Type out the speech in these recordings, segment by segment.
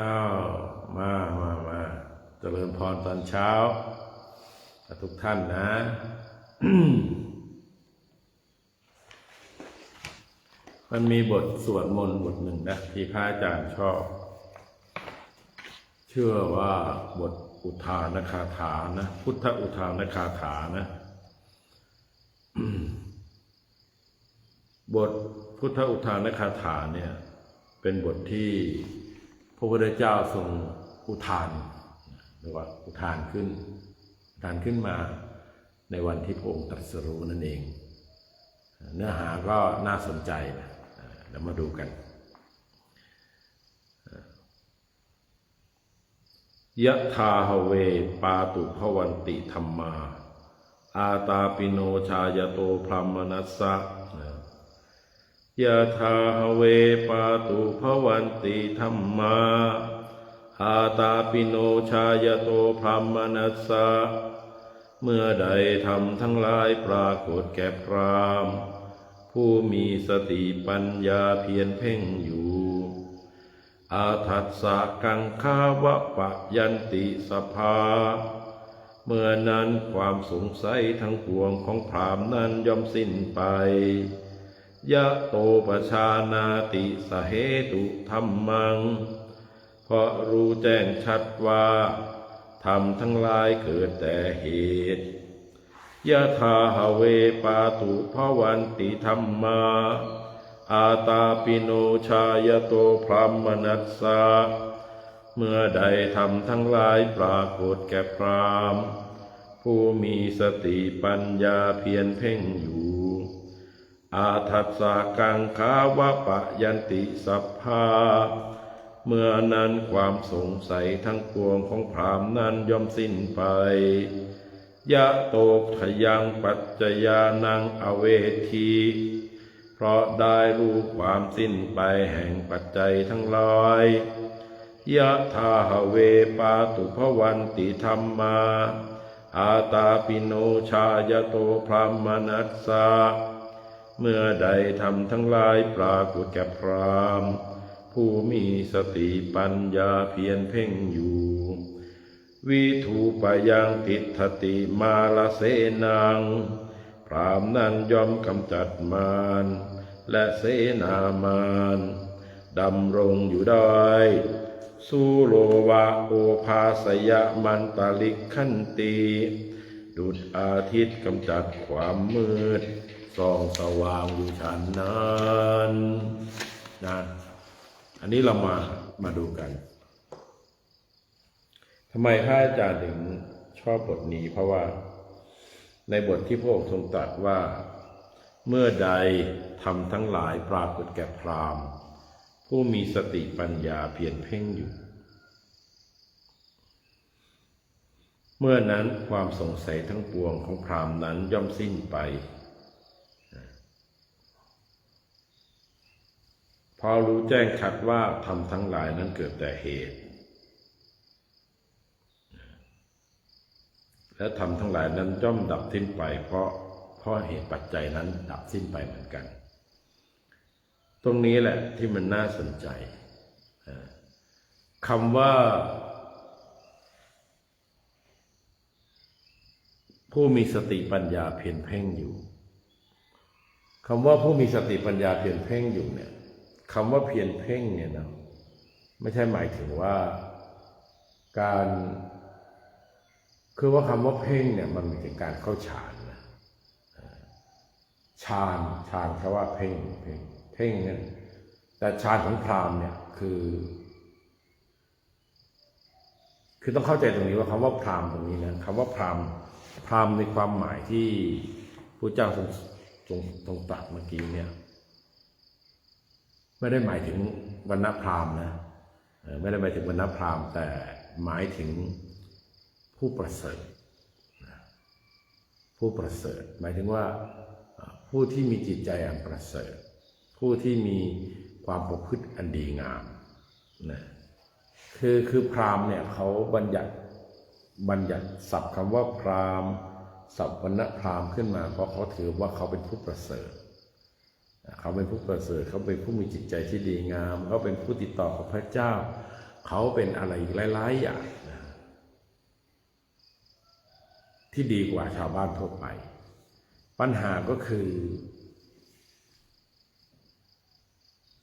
อ้าวมามามาเจริญพรตอนเช้าทุกท่านนะ มันมีบทสวดมนต์บทหนึ่งนะ ที่พระอาจารย์ชอบ เชื่อว่าบทอุทานคาถานะ พุทธอุทานคาถานะ บทพุทธอุทานคาถาเนี่ย เป็นบทที่ พระพุทธเจ้าทรงอุทานหรือว่าอุทานขึ้นอุทานขึ้นมาในวันที่พระองค์ตรัสรู้นั่นเอง เนื้อหาก็น่าสนใจนะเดี๋ยวมาดูกันยะทาหเว ปาตุภวันติธรรมา อาตาปิโนชายโตพรหมนัสสะ ยะทาหเวปาตุภวันติธรรมาอาตาปิโนชายโตพรมนัสสะ เมื่อใดทำทั้งหลายปรากฏแก่พรามผู้มีสติปัญญาเพียรเพ่งอยู่ อาทัสสะกังคาวะปะยันติสภา เมื่อนั้นความสงสัยทั้งปวงของพรามนั้นย่อมสิ้นไป ยะโตปชานาติสเหตุธรรมัง เพราะรู้แจ้งชัดว่าธรรมทั้งหลายเกิดแต่เหตุยะทาหเวปาตุภวันติธรรมา อาตาปิโนชายโตพรหมนัสสะเมื่อใดทำทั้งหลายปรากฏแก่พรามผู้มีสติปัญญาเพียรเพ่งอยู่ อาทัสสะกังขาวะปะยันติสัพพาเมื่อนั้นความสงสัยทั้งปวงของพรามนั้นย่อมสิ้นไป ยะโตทยังปัจจยานังอเวทีเพราะได้รู้ความสิ้นไปแห่งปัจจัยทั้งหลายยะทาหเวปาตุภวันติธรรมา อาตาปิโนชายโตพรหมนัสสะ เมื่อใดทำทั้งหลายปรากฏแก่พรามผู้มีสติปัญญาเพียรเพ่งอยู่ วิถูปยังติทติมาลเสนัง พรามนั้นยอมกำจัดมารและเสนามารดำรงอยู่ได้สูโลวะโอภาสยมันตาลิกขันตี ดุดอาทิตย์กำจัดความมืด ส่องสว่างอยู่ฉันนั้นนะอันนี้เรามามาดูกันทำไมพระอาจารย์ถึงชอบบทนี้เพราะว่าในบทที่พระองค์ทรงตรัสว่าเมื่อใดทำทั้งหลายปรากฏแก่พรามผู้มีสติปัญญาเพียรเพ่งอยู่ เมื่อนั้นความสงสัยทั้งปวงของพรามนั้นย่อมสิ้นไป อรู้แจ้งชัดว่าทำทั้งหลายนั้นเกิดแต่เหตุ และทำทั้งหลายนั้นย่อมดับสิ้นไป เพราะเพราะเหตุปัจจัยนั้นดับสิ้นไปเหมือนกัน ตรงนี้แหละที่มันน่าสนใจคำว่า ผู้มีสติปัญญาเพียรเพ่งอยู่คำว่าผู้มีสติปัญญาเพียรเพ่งอยู่เนี่ย คำว่าเพียรเพ่งเนี่ยนะไม่ใช่หมายถึงว่าการคือว่าคำว่าเพ่งเนี่ยมันหมายถึงการเข้าฌานนะฌานฌานค่ว่าเพ่งเพ่งเพ่งเนี่ยแต่ฌานของพราหมณ์เนี่ยคือ คือต้องเข้าใจตรงนี้ว่าคำว่าพราหมณ์ตรงนี้นะคำว่าพราหมณ์พราหมณ์ในความหมายที่พระเจ้าทรงทรงตรัสเมื่อกี้เนี่ย ไม่ได้หมายถึงวรรณพราหมณ์นะไม่ได้หมายถึงวรรณพราหมณ์ แต่หมายถึงผู้ประเสริฐผู้ประเสริฐ หมายถึงว่าผู้ที่มีจิตใจอันประเสริฐ ผู้ที่มีความประพฤติอันดีงามนะคือคือพราหมณ์เนี่ยเขาบัญญัติบัญญัติศัพท์คำว่าพราหมณ์ศัพท์วรรณพราหมณ์ขึ้นมา เพราะเขาถือว่าเขาเป็นผู้ประเสริฐ เขาเป็นผู้ประเสริฐเขาเป็นผู้มีจิตใจที่ดีงาม เขาเป็นผู้ติดต่อกับพระเจ้า เขาเป็นอะไรอีกหลายๆอย่างนะที่ดีกว่าชาวบ้านทั่วไป ปัญหาก็คือ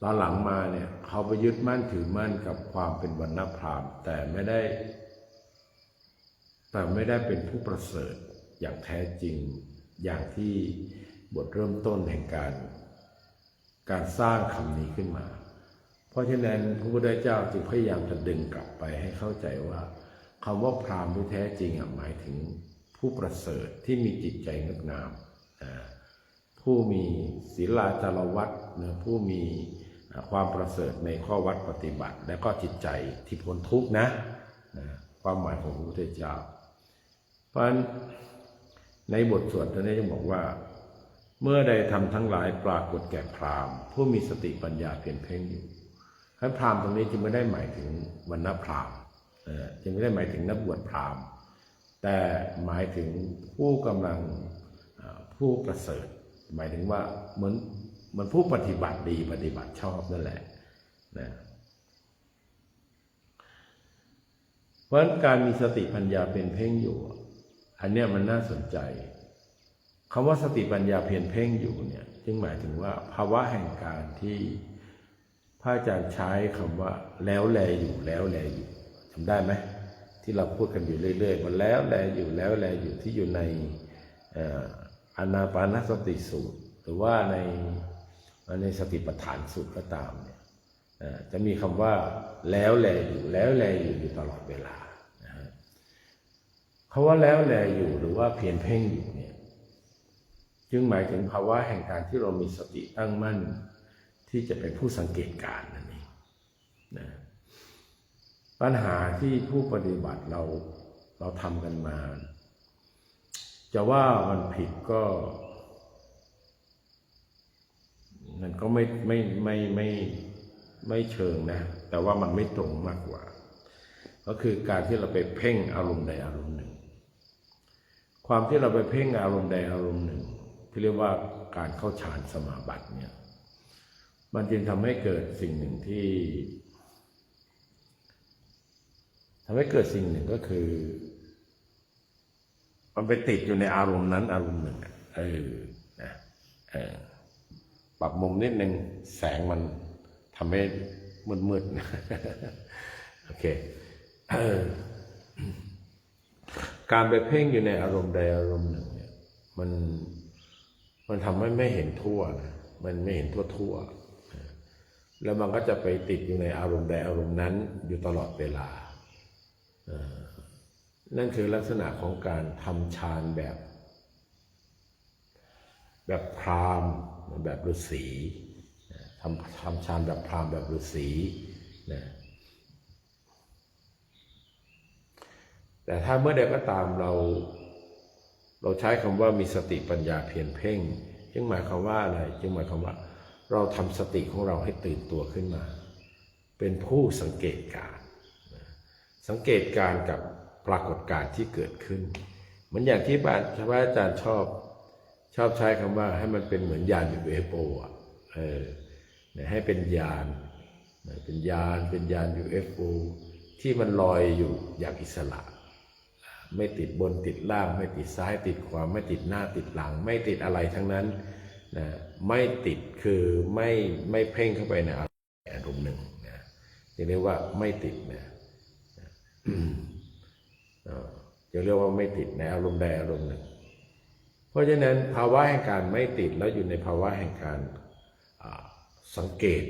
ตอนหลังมาเนี่ยเขาไปยึดมั่นถือมั่นกับความเป็นวรรณพรามแต่ไม่ได้ แต่ไม่ได้เป็นผู้ประเสริฐอย่างแท้จริงอย่างที่บทเริ่มต้นแห่งการ การสร้างคำนี้ขึ้นมา เพราะฉะนั้นพระพุทธเจ้าจึงพยายามจะดึงกลับไปให้เข้าใจว่าคำว่าพราหมณ์ที่แท้จริงหมายถึงผู้ประเสริฐที่มีจิตใจงดงาม ผู้มีศีลาจารวัตนะผู้มีความประเสริฐในข้อวัดปฏิบัติ และก็จิตใจที่พ้นทุกข์นะนะความหมายของพระพุทธเจ้า เพราะฉะนั้นในบทสวดนั้นจะบอกว่า เมื่อใดทำทั้งหลายปรากฏแก่พราหมณ์ ผู้มีสติปัญญาเพียรเพ่งอยู่ท่านพราหมณ์ตรงนี้จึงไม่ได้หมายถึงวรรณพราหมณ์เออจึงไม่ได้หมายถึงนักบวชพราหมณ์ แต่หมายถึงผู้กำลังผู้ประเสริฐ หมายถึงว่าเหมือนเหมือนผู้ปฏิบัติดีปฏิบัติชอบนั่นแหละนะเพราะการมีสติปัญญาเป็นเพ่งอยู่ อันเนี้ยมันน่าสนใจ คำว่าสติปัญญาเพียรเพ่งอยู่เนี่ยจึงหมายถึงว่าภาวะแห่งการที่พระอาจารย์ใช้คำว่า แล้วแลอยู่แล้วแลอยู่จำได้ไหมที่เราพูดกันอยู่เรื่อยๆว่าแล้วแลอยู่แล้วแลอยู่ที่อยู่ในอานาปานสติสูตร หรือว่าในในสติปัฏฐานสูตรก็ตามเนี่ยจะมีคำว่าแล้วแลอยู่แล้วแลอยู่อยู่ตลอดเวลานะฮะคำว่าแล้วแลอยู่หรือว่าเพียรเพ่งอยู่เนี่ย จึงหมายถึงภาวะแห่งการที่เรามีสติตั้งมั่น ที่จะเป็นผู้สังเกตการณ์นั่นเองนะปัญหาที่ผู้ปฏิบัติเราเราทำกันมา จะว่ามันผิดก็มันก็ไม่ไม่ไม่ไม่ไม่เชิงนะ แต่ว่ามันไม่ตรงมากกว่า ก็คือการที่เราไปเพ่งอารมณ์ใดอารมณ์หนึ่ง ความที่เราไปเพ่งอารมณ์ใดอารมณ์หนึ่ง ที่เรียกว่าการเข้าฌานสมาบัติเนี่ยมันจึงทำให้เกิดสิ่งหนึ่งที่ทำให้เกิดสิ่งหนึ่งก็คือ มันไปติดอยู่ในอารมณ์นั้น อารมณ์หนึ่งอะเออนะเออปรับมุมนิดนึงแสงมันทำให้มืดๆนะโอเคเออการไปเพ่งอยู่ในอารมณ์ใดอารมณ์หนึ่งเนี่ยมัน มันทำให้ไม่เห็นทั่วนะมันไม่เห็นทั่วทั่วๆแล้วมันก็จะไปติดอยู่ในอารมณ์ใดอารมณ์นั้นอยู่ตลอดเวลา นั่นคือลักษณะของการทำฌานแบบ แบบพรามแบบฤาษีทำทำฌานแบบพรามแบบฤาษีนะแต่ถ้าเมื่อใดก็ตามเรา เราใช้คำว่ามีสติปัญญาเพียรเพ่ง จึงหมายความว่าอะไรจึงหมายความว่า เราทำสติของเราให้ตื่นตัวขึ้นมา เป็นผู้สังเกตการสังเกตการกับปรากฏการณ์ที่เกิดขึ้น เหมือนอย่างที่บานพระอาจารย์ชอบชอบใช้คำว่าให้มันเป็นเหมือนยานอยู่เอโปอะเออให้เป็นยานเป็นยานเป็นยาน UFO ที่มันลอยอยู่อย่างอิสระ ไม่ติดบนติดล่าง ไม่ติดซ้ายติดขวาไม่ติดหน้าติดหลัง ไม่ติดอะไรทั้งนั้นนะไม่ติดคือไม่ไม่เพ่งเข้าไปในอารมณ์หนึ่งนะจะเรียกว่าไม่ติดนะเอ่อจะเรียกว่าไม่ติดในอารมณ์ใดอารมณ์หนึ่ง เพราะฉะนั้นภาวะแห่งการไม่ติดแล้วอยู่ในภาวะแห่งการสังเกต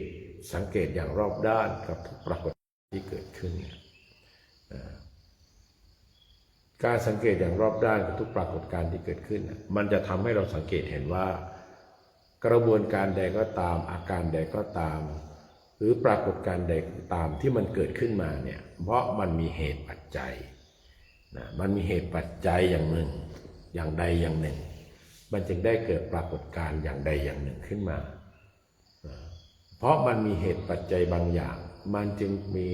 สังเกตอย่างรอบด้านกับทุกปรากฏที่เกิดขึ้นเนี่ย การสังเกตอย่างรอบด้านกับทุกปรากฏการณ์ที่เกิดขึ้น มันจะทำให้เราสังเกตเห็นว่า กระบวนการใดก็ตาม อาการใดก็ตาม หรือปรากฏการณ์ใดก็ตามที่มันเกิดขึ้นมาเนี่ยเพราะมันมีเหตุปัจจัยนะมันมีเหตุปัจจัยอย่างหนึ่ง อย่างใดอย่างหนึ่ง มันจึงได้เกิดปรากฏการณ์อย่างใดอย่างหนึ่งขึ้นมานะเพราะมันมีเหตุปัจจัยบางอย่าง มันจึงมี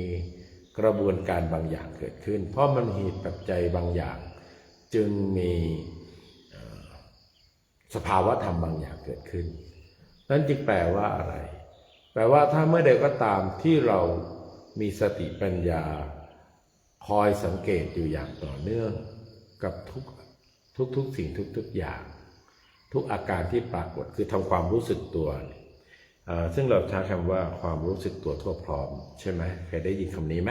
กระบวนการบางอย่างเกิดขึ้น เพราะมันเหตุปัจจัยบางอย่าง จึงมีสภาวะธรรมบางอย่างเกิดขึ้น นั่นจึงแปลว่าอะไร แปลว่าถ้าเมื่อใดก็ตามที่เรามีสติปัญญา คอยสังเกตอยู่อย่างต่อเนื่อง กับทุกทุกทุกสิ่งทุกทุกอย่าง ทุกอาการที่ปรากฏคือทำความรู้สึกตัวเนี่ย ซึ่งเราใช้คำว่าความรู้สึกตัวทั่วพร้อม ใช่ไหมเคยได้ยินคำนี้ไหม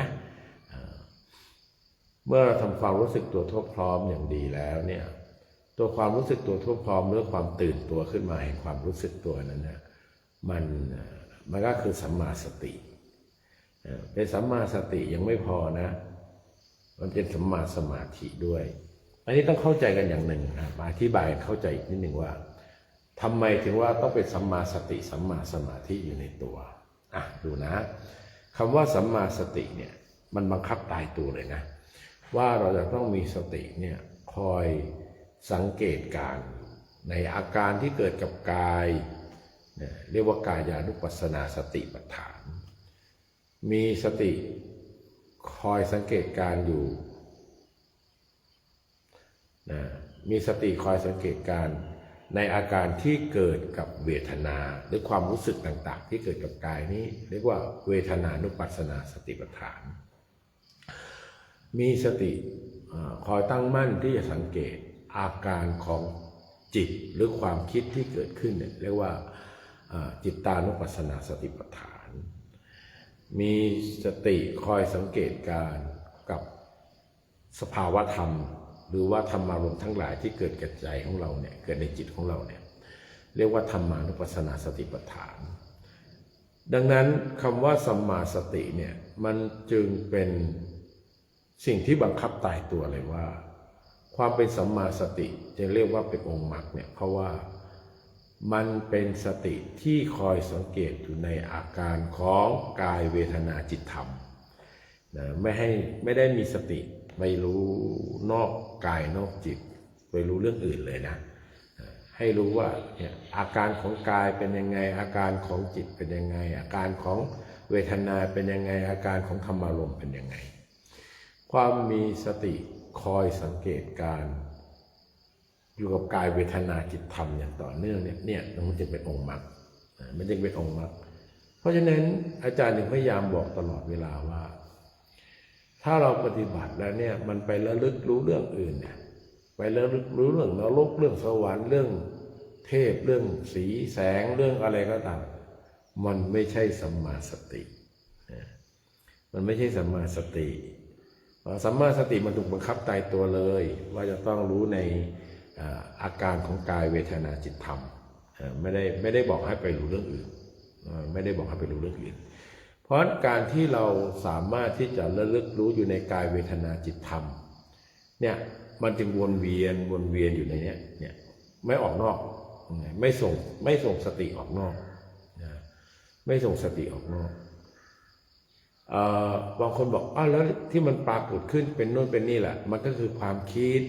เมื่อเราทำความรู้สึกตัวทั่วพร้อมอย่างดีแล้วเนี่ยตัวความรู้สึกตัวทั่วพร้อมหรือความตื่นตัวขึ้นมาแห่งความรู้สึกตัวนั้นนะมันมันก็คือสัมมาสติเอ่อเป็นสัมมาสติยังไม่พอนะ มันเป็นสัมมาสมาธิด้วย อันนี้ต้องเข้าใจกันอย่างหนึ่งนะมาอธิบายเข้าใจอีกนิดหนึ่งว่า ทำไมถึงว่าต้องเป็นสัมมาสติสัมมาสมาธิอยู่ในตัว อะดูนะคำว่าสัมมาสติเนี่ยมันบังคับตายตัวเลยนะ ว่าเราจะต้องมีสติเนี่ยคอยสังเกตการในอาการที่เกิดกับกายเนี่ยเรียกว่ากายานุปัสสนาสติปัฏฐาน มีสติคอยสังเกตการอยู่นะมีสติคอยสังเกตการ ในอาการที่เกิดกับเวทนาหรือความรู้สึกต่างๆ ที่เกิดกับกายนี้ เรียกว่าเวทนานุปัสสนาสติปัฏฐาน มีสติอคอยตั้งมั่นที่จะสังเกตอาการของจิตหรือความคิดที่เกิดขึ้นเนี่ยเรียกว่าจิตตานุปัสสนาสติปัฏฐาน มีสติคอยสังเกตการกับสภาวะธรรม หรือว่าธรรมารมณ์ทั้งหลายที่เกิดกับใจของเราเนี่ยเกิดในจิตของเราเนี่ยเรียกว่าธรรมานุปัสสนาสติปัฏฐาน ดังนั้นคำว่าสัมมาสติเนี่ยมันจึงเป็นสิ่งที่บังคับตายตัวเลยว่า ความเป็นสัมมาสติจะเรียกว่าเป็นองค์มรรคเนี่ยเพราะว่ามันเป็นสติที่คอยสังเกตอยู่ในอาการของกายเวทนาจิตธรรมนะไม่ให้ไม่ได้มีสติ ไปรู้นอกกายนอกจิต ไปรู้เรื่องอื่นเลยนะ ให้รู้ว่าเนี่ยอาการของกายเป็นยังไง อาการของจิตเป็นยังไง อาการของเวทนาเป็นยังไง อาการของธรรมารมเป็นยังไง ความมีสติคอยสังเกตการอยู่กับกายเวทนาจิตธรรมอย่างต่อเนื่องเนี่ยเนี่ยมันจึงเป็นองค์มรรคมันจึงเป็นองค์มรรคเพราะฉะนั้นอาจารย์ถึงพยายามบอกตลอดเวลาว่า ถ้าเราปฏิบัติแล้วเนี่ยมันไประลึกรู้เรื่องอื่นเนี่ยไประลึกรู้เรื่องนรกเรื่องสวรรค์เรื่องเทพเรื่องสีแสงเรื่องอะไรก็ตาม มันไม่ใช่สัมมาสตินะมันไม่ใช่สัมมาสติสัมมาสติมันถูกบังคับตายตัวเลย ว่าจะต้องรู้ในอาการของกายเวทนาจิตธรรมไม่ได้ไม่ได้บอกให้ไปรู้เรื่องอื่น ไม่ได้บอกให้ไปรู้เรื่องอื่น เพราะการที่เราสามารถที่จะระลึกรู้อยู่ในกายเวทนาจิตธรรมเนี่ยมันจึงวนเวียนวนเวียนอยู่ในเนี้ยเนี่ยไม่ออกนอกไม่ส่งไม่ส่งสติออกนอกนะไม่ส่งสติออกนอกบางคนบอกอ้าวแล้วที่มันปรากฏขึ้นเป็นโน่นเป็นนี่แหละ มันก็คือความคิด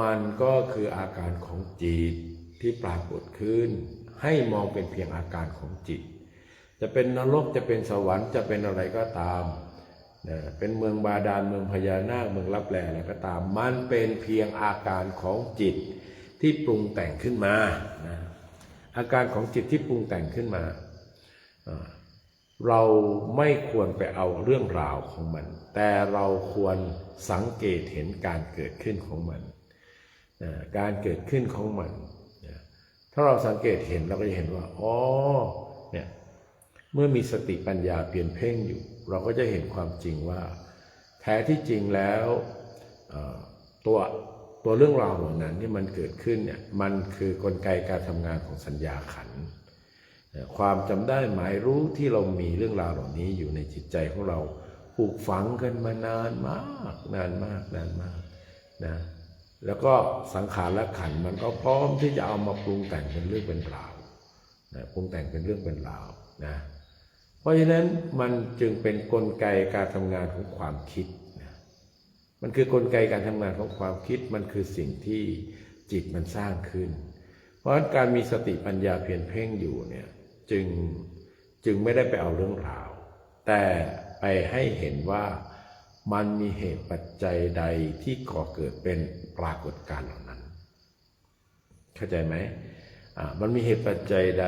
มันก็คืออาการของจิตที่ปรากฏขึ้น ให้มองเป็นเพียงอาการของจิต จะเป็นนรกจะเป็นสวรรค์จะเป็นอะไรก็ตามนะเป็นเมืองบาดาลเมืองพญานาคเมืองรับแลอะไรก็ตาม มันเป็นเพียงอาการของจิตที่ปรุงแต่งขึ้นมานะอาการของจิตที่ปรุงแต่งขึ้นมาอ่าเราไม่ควรไปเอาเรื่องราวของมัน แต่เราควรสังเกตเห็นการเกิดขึ้นของมันนะการเกิดขึ้นของมันนะถ้าเราสังเกตเห็นเราก็จะเห็นว่า อ๋อ เมื่อมีสติปัญญาเปลี่ยนเพ่งอยู่ เราก็จะเห็นความจริงว่า แท้ที่จริงแล้วตัวตัวเรื่องราวเหล่านั้นที่มันเกิดขึ้นเนี่ยมันคือกลไกการทำงานของสัญญาขัน ความจำได้หมายรู้ที่เรามีเรื่องราวเหล่านี้อยู่ในจิตใจของเราผูกฝังกันมานานมากนานมากนานมากนะแล้วก็สังขารและขันมันก็พร้อมที่จะเอามาปรุงแต่งเป็นเรื่องเป็นราวนะปรุงแต่งเป็นเรื่องเป็นราวนะ เพราะฉะนั้นมันจึงเป็นนกลไกการทำงานของความคิด มันคือกลไกการทำงานของความคิด มันคือสิ่งที่จิตมันสร้างขึ้น เพราะฉะนั้นการมีสติปัญญาเพียรเพ่งอยู่เนี่ยจึงจึงไม่ได้ไปเอาเรื่องราว แต่ไปให้เห็นว่ามันมีเหตุปัจจัยใดที่ก่อเกิดเป็นปรากฏการณ์เหล่านั้น เข้าใจไหมอ่ามันมีเหตุปัจจัยใด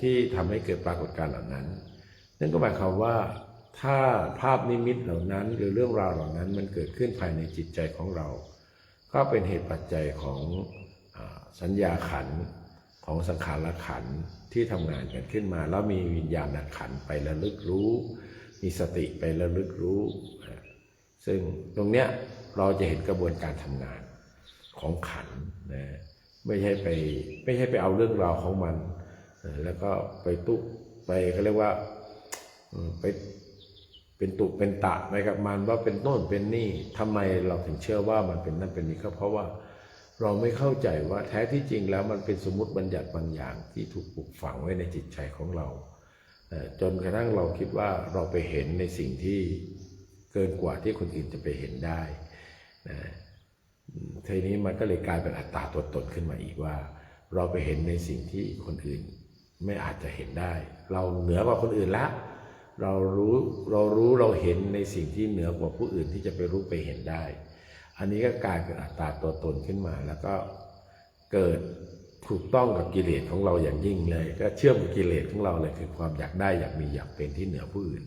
ที่ทำให้เกิดปรากฏการณ์เหล่านั้น นั่นก็หมายความว่าถ้าภาพนิมิตเหล่านั้นหรือเรื่องราวเหล่านั้นมันเกิดขึ้นภายในจิตใจของเรา ก็เป็นเหตุปัจจัยของอสัญญาขันของสังขารขันที่ทำงานกันขึ้นมา แล้วมีวิญญาณขันไประลึกรู้ มีสติไประลึกรู้ ซึ่งตรงเนี้ยเราจะเห็นกระบวนการทำงานของขันนะไม่ใช่ไปไม่ใช่ไปเอาเรื่องราวของมัน แล้วก็ไปตุไปเขาเรียกว่า ไปเป็นตุเป็นตะไปกับมันว่าเป็นโน่นเป็นนี่ทำไมเราถึงเชื่อว่ามันเป็นนั่นเป็นนี่ก็เพราะว่าเราไม่เข้าใจว่าแท้ที่จริงแล้วมันเป็นสมมติบัญญัติบางอย่างที่ถูกปลูกฝังไว้ในจิตใจของเรา จนกระทั่งเราคิดว่าเราไปเห็นในสิ่งที่เกินกว่าที่คนอื่นจะไปเห็นได้นะทีนี้มันก็เลยกลายเป็นอัตราตัวตนขึ้นมาอีกว่า เราไปเห็นในสิ่งที่คนอื่นไม่อาจจะเห็นได้ เราเหนือกว่าคนอื่นละ เรารู้เรารู้เราเห็นในสิ่งที่เหนือกว่าผู้อื่นที่จะไปรู้ไปเห็นได้ อันนี้ก็กลายเป็นอัตราตัวตนขึ้นมา แล้วก็เกิดถูกต้องกับกิเลสของเราอย่างยิ่งเลย ก็เชื่อมกับกิเลสของเราเลยคือความอยากได้อยากมีอยากเป็นที่เหนือผู้อื่น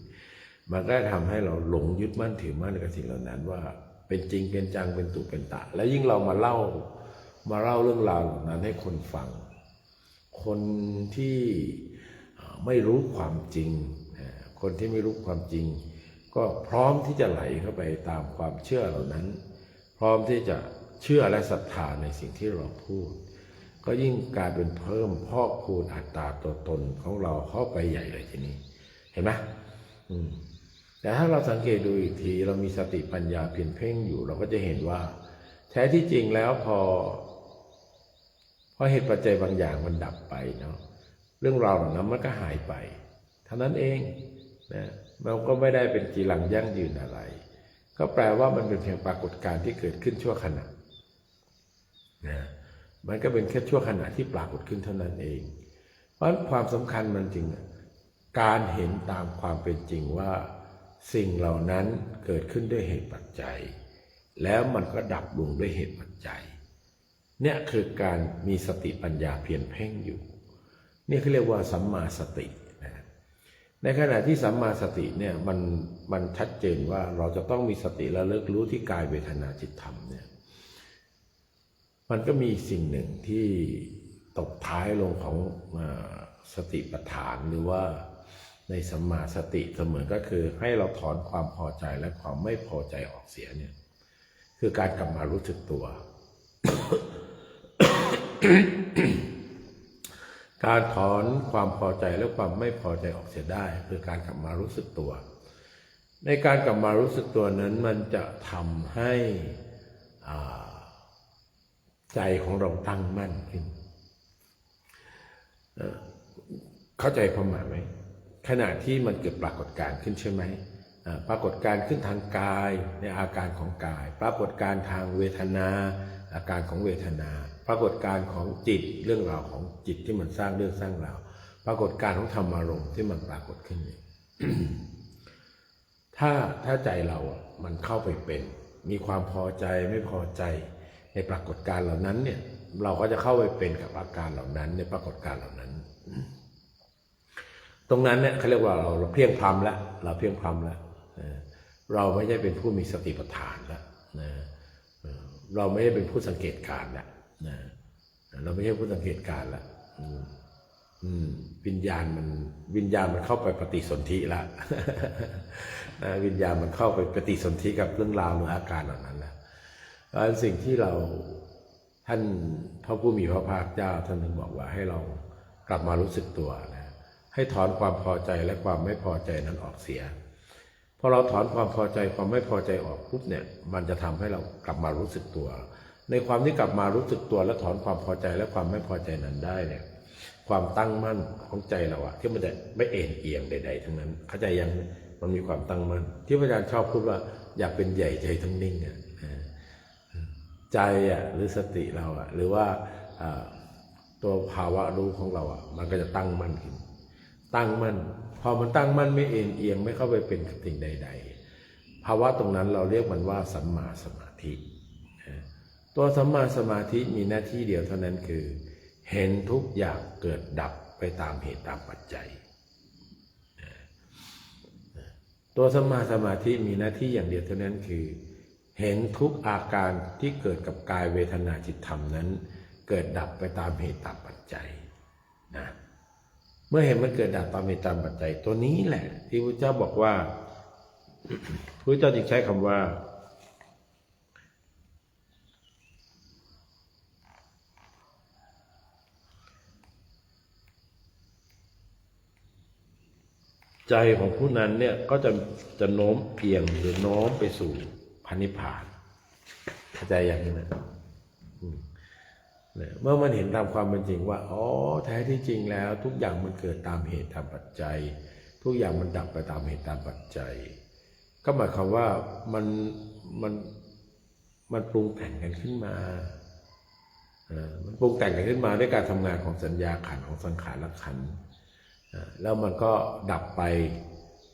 มันก็ทำให้เราหลงยึดมั่นถือมั่นกับสิ่งเหล่านั้นว่า เป็นจริงเป็นจังเป็นตุเป็นตะ แล้วยิ่งเรามาเล่ามาเล่าเรื่องราวเหล่านั้นให้คนฟัง คนที่ไม่รู้ความจริง คนที่ไม่รู้ความจริง ก็พร้อมที่จะไหลเข้าไปตามความเชื่อเหล่านั้น พร้อมที่จะเชื่อและศรัทธาในสิ่งที่เราพูด ก็ยิ่งกลายเป็นเพิ่มพอกคูณอัตราตัวตนของเราเข้าไปใหญ่เลยทีนี้ เห็นไหมอืมแต่ถ้าเราสังเกตดูอีกทีเรามีสติปัญญาเพียนเพ่งอยู่ เราก็จะเห็นว่า แท้ที่จริงแล้วพอพอเหตุปัจจัยบางอย่างมันดับไปเนาะเรื่องราวเหล่านั้นมันก็หายไปเท่านั้นเอง นะมันก็ไม่ได้เป็นจีรังยั่งยืนอะไร ก็แปลว่ามันเป็นเพียงปรากฏการณ์ที่เกิดขึ้นชั่วขณะนะมันก็เป็นแค่ชั่วขณะที่ปรากฏขึ้นเท่านั้นเอง เพราะฉะนั้นความสำคัญมันจริงการเห็นตามความเป็นจริงว่า สิ่งเหล่านั้นเกิดขึ้นด้วยเหตุปัจจัย แล้วมันก็ดับลงด้วยเหตุปัจจัย เนี่ยคือการมีสติปัญญาเพียรเพ่งอยู่ นี่เขาเรียกว่าสัมมาสติ ในขณะที่สัมมาสติเนี่ยมันมันชัดเจนว่าเราจะต้องมีสติและลิกรู้ที่กายเวทนาจิตธรรมเนี่ยมันก็มีสิ่งหนึ่งที่ตกท้ายลงของอสติปัฏฐานหรือว่าในสัมมาสติเสมอก็คือให้เราถอนความพอใจและความไม่พอใจออกเสียเนี่ยคือการกลับมารู้สึกตัว การถอนความพอใจและความไม่พอใจออกเสียได้ คือการกลับมารู้สึกตัว ในการกลับมารู้สึกตัวนั้นมันจะทำให้ใจของเราตั้งมั่นขึ้นเข้าใจความหมายไหมขณะที่มันเกิดปรากฏการณ์ขึ้นใช่ไหมปรากฏการณ์ขึ้นทางกายในอาการของกาย ปรากฏการณ์ทางเวทนา อาการของเวทนา ปรากฏการณ์ของจิตเรื่องราวของจิตที่มันสร้างเรื่องสร้างราว ปรากฏการณ์ของธรรมารมณ์ที่มันปรากฏขึ้นเนี่ยถ้าถ้าใจเรามันเข้าไปเป็น มีความพอใจไม่พอใจ ในปรากฏการณ์เหล่านั้นเนี่ย เราก็จะเข้าไปเป็นกับอาการเหล่านั้น ในปรากฏการณ์เหล่านั้น ตรงนั้นเนี่ยเขาเรียกว่าเราเราเพียงพรำแล้วเราเพียงพรำแล้วนะเราไม่ใช่เป็นผู้มีสติปัฏฐานแล้วนะเออเราไม่ได้เป็นผู้สังเกตการณ์แล้ว นะเราไม่ใช่ผู้สังเกตการณ์แล้วอืมอืมวิญญาณมันวิญญาณมันเข้าไปปฏิสนธิล้วนะวิญญาณมันเข้าไปปฏิสนธิกับเรื่องราวหรืออาการเหล่านั้นแล้วเพราะฉะนั้นสิ่งที่เราท่านพระผู้มีพระภาคเจ้าท่านถึงบอกว่าให้เรากลับมารู้สึกตัวนะให้ถอนความพอใจและความไม่พอใจนั้นออกเสียพอเราถอนความพอใจความไม่พอใจออกปุ๊บเนี่ย มันจะทำให้เรากลับมารู้สึกตัว ในความที่กลับมารู้สึกตัวและถอนความพอใจและความไม่พอใจนั้นได้เนี่ยความตั้งมั่นของใจเราอะที่มันจะไม่เอ็นเอียงใด ๆ ทั้งนั้น เข้าใจยังมันมีความตั้งมั่นที่พระอาจารย์ชอบพูดว่า อยากเป็นใหญ่ใจทั้งนิ่งอะใจอะหรือสติเราอะหรือว่าตัวภาวะรู้ของเราอะมันก็จะตั้งมั่นขึ้นตั้งมั่นพอมันตั้งมั่นไม่เอ็นเอียงไม่เข้าไปเป็นกับสิ่งใด ๆ ภาวะตรงนั้นเราเรียกมันว่าสัมมาสมาธิ ตัวสัมมาสมาธิมีหน้าที่เดียวเท่านั้นคือ เห็นทุกอย่างเกิดดับไปตามเหตุตามปัจจัย ตัวสัมมาสมาธิมีหน้าที่อย่างเดียวเท่านั้นคือ เห็นทุกอาการที่เกิดกับกายเวทนาจิตธรรมนั้น เกิดดับไปตามเหตุตามปัจจัยนะเมื่อเห็นมันเกิดดับตามเหตุตามปัจจัยตัวนี้แหละ ที่พระเจ้าบอกว่าพระเจ้าจึงใช้คำว่า ใจของผู้นั้นเนี่ยก็จะจะโน้มเอียงหรือโน้มไปสู่พันิพานเข้าใจอย่างนี้นะเมื่อมันเห็นตามความเป็นจริงว่าอ๋อแท้ที่จริงแล้ว ทุกอย่างมันเกิดตามเหตุตามปัจจัย ทุกอย่างมันดับไปตามเหตุตามปัจจัย ก็หมายความว่ามันมันมันปรุงแต่งกันขึ้นมาอ่อมันปรุงแต่งกันขึ้นมาด้วยการทำงานของสัญญาขันของสังขารขันธ์อ่า แล้วมันก็ดับไป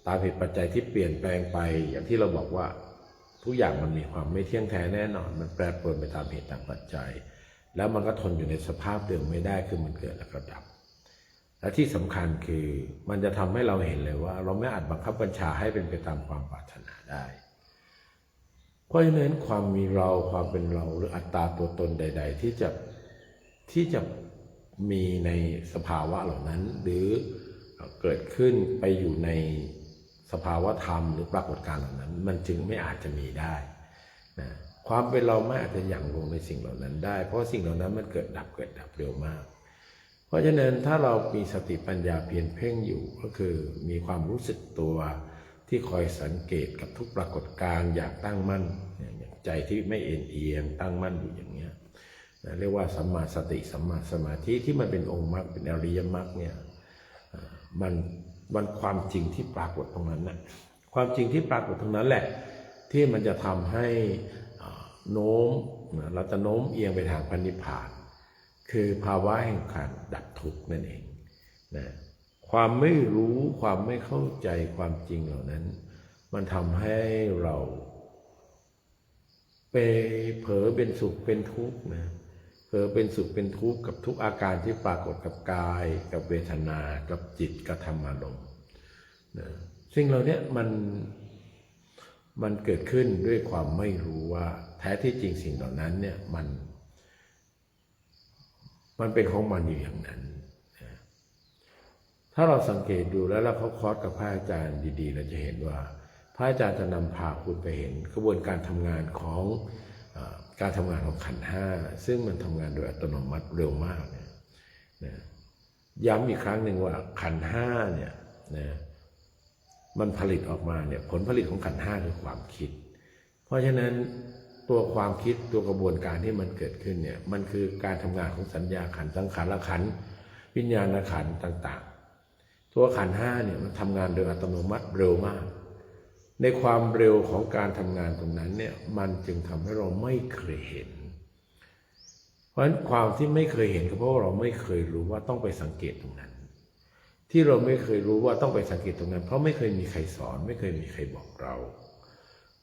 ตามเหตุปัจจัยที่เปลี่ยนแปลงไป อย่างที่เราบอกว่าทุกอย่างมันมีความไม่เที่ยงแท้แน่นอน มันแปรปรวนไปตามเหตุตามปัจจัย แล้วมันก็ทนอยู่ในสภาพเดิมไม่ได้คือมันเกิดแล้วก็ดับ และที่สำคัญคือมันจะทำให้เราเห็นเลยว่า เราไม่อาจบังคับบัญชาให้เป็นไปตามความปรารถนาได้ เพราะฉะนั้นความมีเราความเป็นเราหรืออัตตาตัวตนใด ๆ ที่จะที่จะมีในสภาวะเหล่านั้นหรือ เกิดขึ้นไปอยู่ในสภาวะธรรมหรือปรากฏการณ์เหล่านั้น มันจึงไม่อาจจะมีได้นะความเป็นเราไม่อาจจะหยั่งลงในสิ่งเหล่านั้นได้ เพราะสิ่งเหล่านั้นมันเกิดดับเกิดดับเร็วมาก เพราะฉะนั้นถ้าเรามีสติปัญญาเพียรเพ่งอยู่ก็คือมีความรู้สึกตัวที่คอยสังเกตกับทุกปรากฏการณ์อย่างตั้งมั่นอย่างใจที่ไม่เอ็นเอียงตั้งมั่นอยู่อย่างเนี้ยนะเรียกว่าสัมมาสติสัมมาสมาธิที่มันเป็นองค์มรรคเป็นอริยมรรคเนี่ย มันมันความจริงที่ปรากฏตรงนั้นนะความจริงที่ปรากฏตรงนั้นแหละ ที่มันจะทำให้โน้มเราจะโน้มเอียงไปทางพันิพานคือภาวะแห่งการดับทุกข์นั่นเองนะความไม่รู้ความไม่เข้าใจความจริงเหล่านั้น มันทำให้เราไปเผลอเป็นสุขเป็นทุกข์นะ เผลอเป็นสุขเป็นทุกข์กับทุกอาการที่ปรากฏกับกาย กับเวทนา กับจิตกับธรรมารมณ์นะสิ่งเหล่านี้มันมันเกิดขึ้นด้วยความไม่รู้ว่า แท้ที่จริงสิ่งเหล่านั้นเนี่ยมัน มันเป็นของมันอยู่อย่างนั้นนะถ้าเราสังเกตดูแล้วเราเขาคอร์สกับพระอาจารย์ดีๆ เราจะเห็นว่า พระอาจารย์จะนำพาคุณไปเห็นกระบวนการทำงานของ การทำงานของขันห้าซึ่งมันทำงานโดยอัตโนมัติเร็วมากเนี่ยนะย้ำอีกครั้งหนึ่งว่าขันห้าเนี่ยนะมันผลิตออกมาเนี่ยผลผลิตของขันห้าคือความคิด เพราะฉะนั้นตัวความคิดตัวกระบวนการที่มันเกิดขึ้นเนี่ยมันคือการทำงานของสัญญาขันสังขารขันวิญญาณขันต่าง ๆ ตัวขันห้าเนี่ยมันทำงานโดยอัตโนมัติเร็วมาก ในความเร็วของการทำงานตรงนั้นเนี่ยมันจึงทำให้เราไม่เคยเห็น เพราะฉะนั้นความที่ไม่เคยเห็นก็เพราะาเราไม่เคยรู้ว่าต้องไปสังเกตตรงนั้น ที่เราไม่เคยรู้ว่าต้องไปสังเกตตรงนั้น เพราะไม่เคยมีใครสอน ไม่เคยมีใครบอกเรา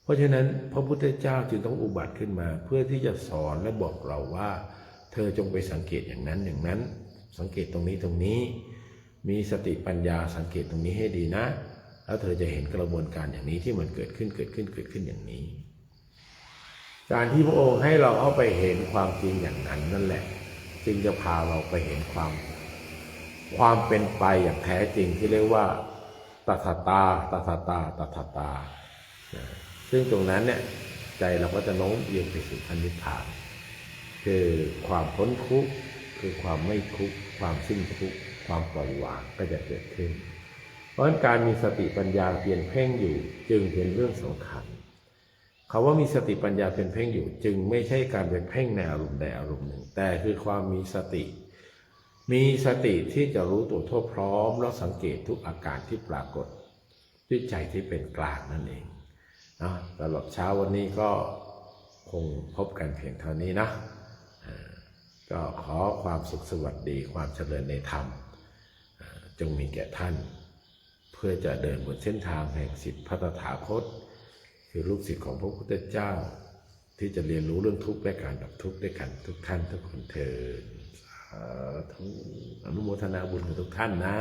เพราะฉะนั้นพระพุทธเจ้าจึงต้องอุบัติขึ้นมา เพื่อที่จะสอนและบอกเราว่า เธอจงไปสังเกตอย่างนั้นอย่างนั้น สังเกตตรงนี้ตรงนี้ มีสติปัญญาสังเกตตรงนี้ให้ดีนะ แล้วเธอจะเห็นกระบวนการอย่างนี้ที่มันเกิดขึ้นเกิดขึ้นเกิดขึ้นอย่างนี้ การที่พระองค์ให้เราเข้าไปเห็นความจริงอย่างนั้นนั่นแหละ จึงจะพาเราไปเห็นความ ความเป็นไปอย่างแท้จริงที่เรียกว่าตัทตาตัทตาตัทตา ซึ่งตรงนั้นเนี่ยใจเราก็จะโน้มเอียงไปสู่พันิพานคือความพ้นทุกข์คือความไม่ทุกข์ความสิ้นทุกข์ความปล่อยวางก็จะเกิดขึ้น ราะการมีสติปัญญาเพียรเพ่งอยู่ จึงเป็นเรื่องสำคัญคาว่ามีสติปัญญาเพียรเพ่งอยู่ จึงไม่ใช่การเป็นเพ่งในอารมณ์ใดอารมณ์หนึ่ง แต่คือความมีสติ มีสติที่จะรู้ตัวทั่วพร้อม แล้วสังเกตทุกอาการที่ปรากฏด้วยใจที่เป็นกลางนั่นเองนะสำหรับเช้าวันนี้ก็คงพบกันเพียงเท่านี้นะก็ขอความสุขสวัสดีความเจริญในธรรมจงมีแก่ท่าน พื่อจะเดินบนเส้นทางแห่งสิทธิพัฒถาคต คือลูกศิษย์ของพระพุทธเจ้า ที่จะเรียนรู้เรื่องทุกข์และการดับทุกข์ด้วยกันทุกท่านทุกคนเถิดทั้งอนุโมทนาบุญกับทุกท่านนะ